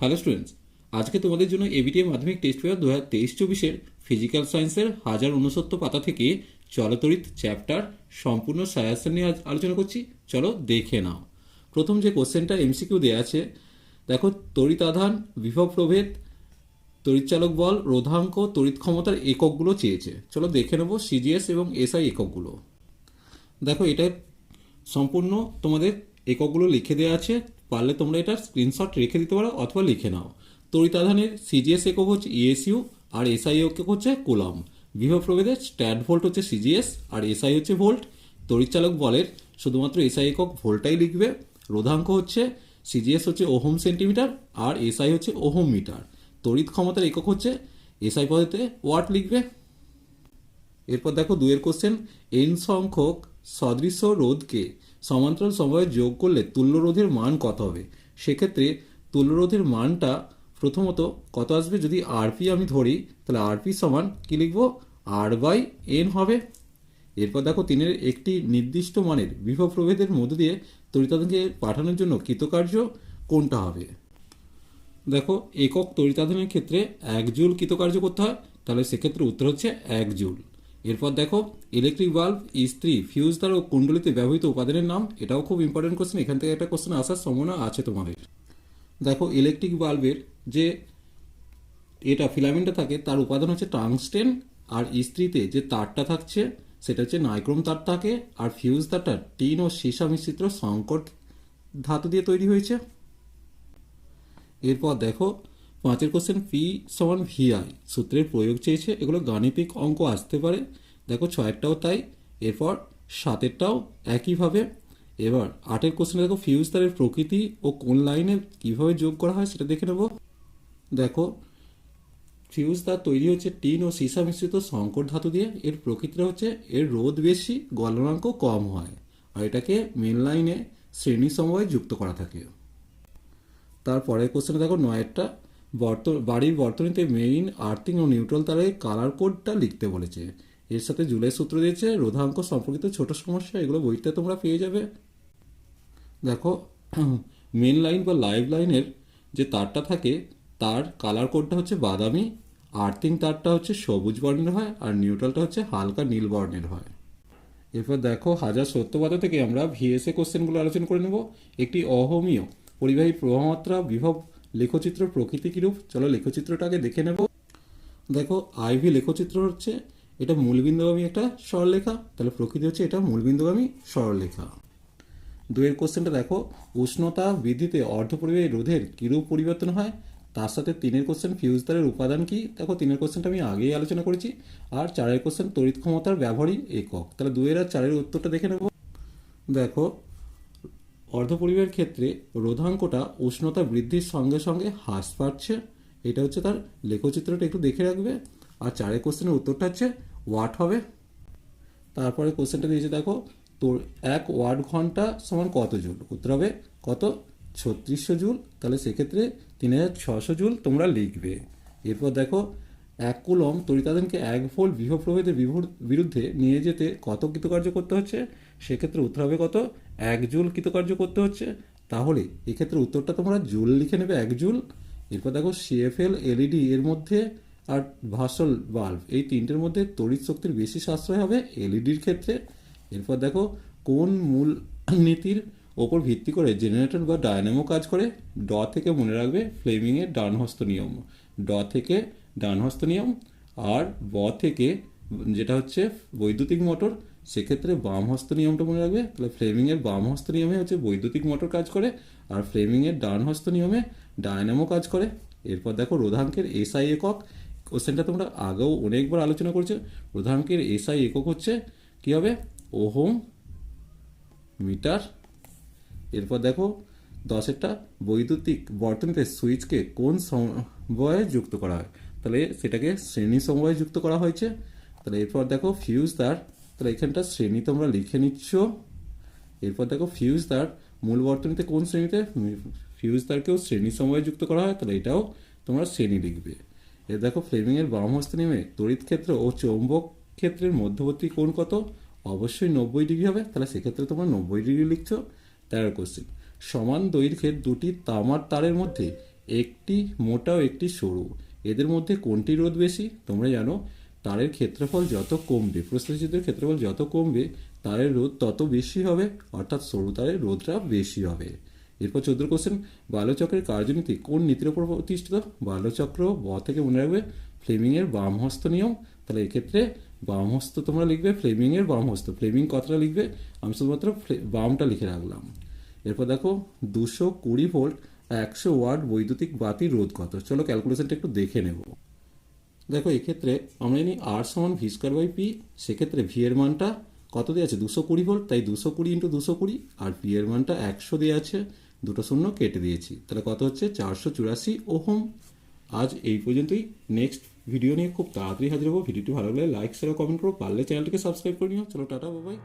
Hello students আজকে তোমাদের জন্য এবিটিএ মাধ্যমিক টেস্ট পেপার দু হাজার তেইশ চব্বিশের ফিজিক্যাল সায়েন্সের হাজার উনসত্তর পাতা থেকে চলতরিত চ্যাপ্টার সম্পূর্ণ সায়াসন নিয়ে আলোচনা করছি। চলো দেখে নাও। প্রথম যে কোশ্চেনটা এমসিকিউ দেওয়া আছে, দেখো, তড়িৎ আধান, বিভব প্রভেদ তড়িৎচালক বল, রোধাঙ্ক, তড়িৎ ক্ষমতার এককগুলো চেয়েছে। চলো দেখে নেব সিজিএস এবং এসআই এককগুলো। দেখো এটা সম্পূর্ণ তোমাদের এককগুলো লিখে দেওয়া আছে, পারলে তোমরা এটার স্ক্রিনশট রেখে দিতে পারো অথবা লিখে নাও। তড়িতাধানের সিজিএস একক হচ্ছে ইএসইউ আর এসআই একক হচ্ছে কুলাম বিভব প্রভেদের স্ট্যাট ভোল্ট হচ্ছে সিজিএস আর এসআই হচ্ছে ভোল্ট তড়িৎচালক বলের শুধুমাত্র এসআই একক ভোল্টাই লিখবে। রোধাঙ্ক হচ্ছে সিজিএস হচ্ছে ওহম সেন্টিমিটার আর এসআই হচ্ছে ওহম মিটার। তড়িৎ ক্ষমতার একক হচ্ছে এসআই পদ্ধতিতে ওয়াট লিখবে। এরপর দেখো দুয়ের কোশ্চেন এন সংখ্যক সদৃশ্য রোধকে সমান্তরাল সময়ে যোগ করলে তুল্যরোধের মান কত হবে? সেক্ষেত্রে তুল্যরোধের মানটা প্রথমত কত আসবে? যদি আরপি আমি ধরি, তাহলে আরপি সমান কি লিখব? আর বাই এন হবে। এরপর দেখো তিনের একটি নির্দিষ্ট মানের বিভব প্রভেদের মধ্য দিয়ে তড়িতাধানকে পাঠানোর জন্য কৃতকার্য কোনটা হবে? দেখো, একক তড়িতাধানের ক্ষেত্রে এক জুল কৃতকার্য করতে হয়। তাহলে সেক্ষেত্রে উত্তর হচ্ছে এক জুল। এরপর দেখো ইলেকট্রিক বাল্ব ইস্ত্রি ফিউজ তার ও কুণ্ডলিতে ব্যবহৃত উপাদানের নাম, এটাও খুব ইম্পর্টেন্ট কোশ্চেন এখান থেকে একটা কোশ্চেন আসার সম্ভাবনা আছে তোমাদের। দেখো ইলেকট্রিক বাল্বের যে এটা ফিলামেন্টটা থাকে, তার উপাদান হচ্ছে টাংস্টেন আর ইস্ত্রিতে যে তারটা থাকছে, সেটা হচ্ছে নাইক্রোম তার থাকে, আর ফিউজ তারটা টিন ও সীসা মিশ্রিত সংকট ধাতু দিয়ে তৈরি হয়েছে। এরপর দেখো পাঁচের কোশ্চেন পি সমান ভিআই সূত্রের প্রয়োগ চেয়েছে, এগুলো গাণিতিক অঙ্ক আসতে পারে। দেখো ছয়েরটাও তাই, এরপর সাতেরটাও একইভাবে। এবার আটের কোশ্চেনে দেখো ফিউজ তারের প্রকৃতি ও কোন লাইনে কীভাবে যোগ করা হয় সেটা দেখে নেব। দেখো ফিউজ তার তৈরি হচ্ছে টিন ও সীসা মিশ্রিত সংকট ধাতু দিয়ে, এর প্রকৃতিটা হচ্ছে এর রোদ বেশি, গলনাঙ্ক কম হয়, আর এটাকে মেন লাইনে শ্রেণি সময়ে যুক্ত করা থাকে। তারপরের কোশ্চেনে দেখো নয়েরটা বর্ত বাড়ির বর্তনীতে মেইন আর্থিং ও নিউট্রাল তারে কালার কোডটা লিখতে বলেছে। এর সাথে জুলাই সূত্র দিয়েছে, রোধাঙ্ক সম্পর্কিত ছোট সমস্যা, এগুলো বইতে তোমরা পেয়ে যাবে। দেখো মেন লাইন বা লাইভ লাইনের যে তারটা থাকে, তার কালার কোডটা হচ্ছে বাদামি আর্থিং তারটা হচ্ছে সবুজ বর্ণের হয়, আর নিউট্রালটা হচ্ছে হালকা নীল বর্ণের হয়। এরপর দেখো, হাজার সত্যবাদ থেকে আমরা ভিএসএ কোশ্চেনগুলো আলোচনা করে নেব। একটি অহমীয় পরিবাহী প্রবাহমাত্রা বিভব লেখচিত্র প্রকৃতি কিরূপ? চলো লেখচিত্রটা আগে দেখে নেব। দেখো, আইভি লেখচিত্র হচ্ছে, এটা মূলবিন্দুগামী একটা সরলরেখা। তাহলে প্রকৃতি হচ্ছে এটা মূলবিন্দুগামী সরলরেখা। দুয়ের কোশ্চেনটা দেখো, উষ্ণতা বৃদ্ধিতে অর্ধ অর্ধপরিবাহী রোধের কীরূপ পরিবর্তন হয়? তার সাথে তিনের কোশ্চেন ফিউজ তারের উপাদান কি? দেখো, তিনের কোশ্চেনটা আমি আগেই আলোচনা করেছি। আর চারের কোশ্চেন তড়িৎ ক্ষমতার ব্যবহারিক একক। তাহলে দুয়ের আর চারের উত্তরটা দেখে নেব। দেখো অর্ধপরিবাহের ক্ষেত্রে রোধাঙ্কটা উষ্ণতা বৃদ্ধির সঙ্গে সঙ্গে হ্রাস পাচ্ছে। এটা হচ্ছে তার লেখচিত্রটা একটু দেখে রাখবে। আর চারের কোশ্চেনের উত্তরটা হচ্ছে ওয়াট হবে? তারপরে কোশ্চেনটা দিয়েছে, দেখো, তোর এক ওয়াট ঘণ্টা সমান কত জুল? উত্তর হবে, কত? ছত্রিশশো জুল। তাহলে সেক্ষেত্রে তিন হাজার ছশো জুল তোমরা লিখবে। এরপর দেখো, এক কুলম তরিতাদানকে এক ভোল্ট বিভব প্রভেদের বিরুদ্ধে নিয়ে যেতে কত কৃতকার্য করতে হচ্ছে? সেক্ষেত্রে উত্তর হবে কত? এক জুল কৃতকার্য করতে হচ্ছে, তাহলে এক্ষেত্রে উত্তরটা তোমরা জুল লিখে নেবে, এক জুল। এরপর দেখো সিএফএল এলইডি এর মধ্যে আর ভাসল বাল্ব এই তিনটের মধ্যে তড়িৎ শক্তির বেশি সাশ্রয় হবে এলইডির ক্ষেত্রে। এরপর দেখো কোন মূল নীতির ওপর ভিত্তি করে জেনারেটর বা ডায়নামো কাজ করে? ড থেকে মনে রাখবে ফ্লেমিংয়ের ডানহস্ত নিয়ম। ড থেকে ডানহস্ত নিয়ম, আর ব থেকে যেটা হচ্ছে বৈদ্যুতিক মোটর সেক্ষেত্রে বাম হস্ত নিয়মটা মনে রাখবে? তাহলে ফ্লেমিংয়ের বাম হস্ত নিয়মে হচ্ছে বৈদ্যুতিক মোটর কাজ করে, আর ফ্লেমিংয়ের ডান হস্ত নিয়মে ডায়নামো কাজ করে। এরপর দেখো রোধাঙ্কের এসআই একক। কোশ্চেনটা তোমরা আগেও অনেকবার আলোচনা করেছ। রোধাঙ্কের এসআই একক হচ্ছে কী হবে? Ohm metre. এরপর দেখো দশেরটা বৈদ্যুতিক বর্তনীতে সুইচকে কোন সময়ে যুক্ত করা হয়? তাহলে সেটাকে শ্রেণি সময়ে যুক্ত করা হয়েছে। তাহলে এরপর দেখো ফিউজ তার তাহলে এখানটা শ্রেণি তোমরা লিখে নিচ্ছ। এরপর দেখো ফিউজ তার মূল বর্তনীতে কোন শ্রেণীতে? ফিউজ তারকেও শ্রেণি সময়ে যুক্ত করা হয়, তাহলে এটাও তোমরা শ্রেণি লিখবে। এর দেখো ফ্লেমিংয়ের বাম হস্ত নেমে তড়িৎ ক্ষেত্র ও চৌম্বক ক্ষেত্রের মধ্যবর্তী কোণ কত? অবশ্যই নব্বই ডিগ্রি হবে, তাহলে সেক্ষেত্রে তোমরা নব্বই ডিগ্রি লিখছো। তেরো কোশ্চেন সমান দৈর্ঘ্যের দুটি তামার তারের মধ্যে একটি মোটা ও একটি সরু। এদের মধ্যে কোনটি রোধ বেশি? তোমরা জানো তারের ক্ষেত্রফল যত কমবে, প্রস্থচ্ছেদের ক্ষেত্রফল যত কমবে, তারের রোধ তত বেশি হবে, অর্থাৎ সরু তারের রোধটা বেশি হবে। এরপর চোদ্দ কোশ্চেন বাল্যচক্রের কার্যনীতি কোন নীতির উপর প্রতিষ্ঠিত? বাল্যচক্র ব থেকে মনে রাখবে, ফ্লেমিংয়ের বামহস্ত নিয়ম। তাহলে এক্ষেত্রে বামহস্ত তোমরা লিখবে, ফ্লেমিংয়ের বামহস্ত। ফ্লেমিং কথাটা লিখবে? আমি শুধুমাত্র বামটা লিখে রাখলাম। এরপর দেখো, দুশো কুড়ি ভোল্ট একশো ওয়াট বৈদ্যুতিক বাতি রোধ কত? চলো ক্যালকুলেশনটা একটু দেখে নেব। দেখো, এক্ষেত্রে আমরা জানি আর সমান ভি স্কোয়ার বাই পি সেক্ষেত্রে ভি এর মানটা কত দেওয়া আছে? দুশো কুড়ি ভোল্ট তাই দুশো কুড়ি ইন্টু দুশো কুড়ি, আর পি এর মানটা একশো দেওয়া আছে, দুটো শূন্য কেটে দিয়েছি। তাহলে কত হচ্ছে? চারশো চুরাশি ওহম। আজ এই পর্যন্তই। নেক্সট ভিডিও নিয়ে খুব তাড়াতাড়ি হাজির হব। ভিডিওটি ভালো লাগলে লাইক শেয়ার কমেন্ট করো। পারলে চ্যানেলটিকে সাবস্ক্রাইব করে নিও। চলো, টাটা বাবাই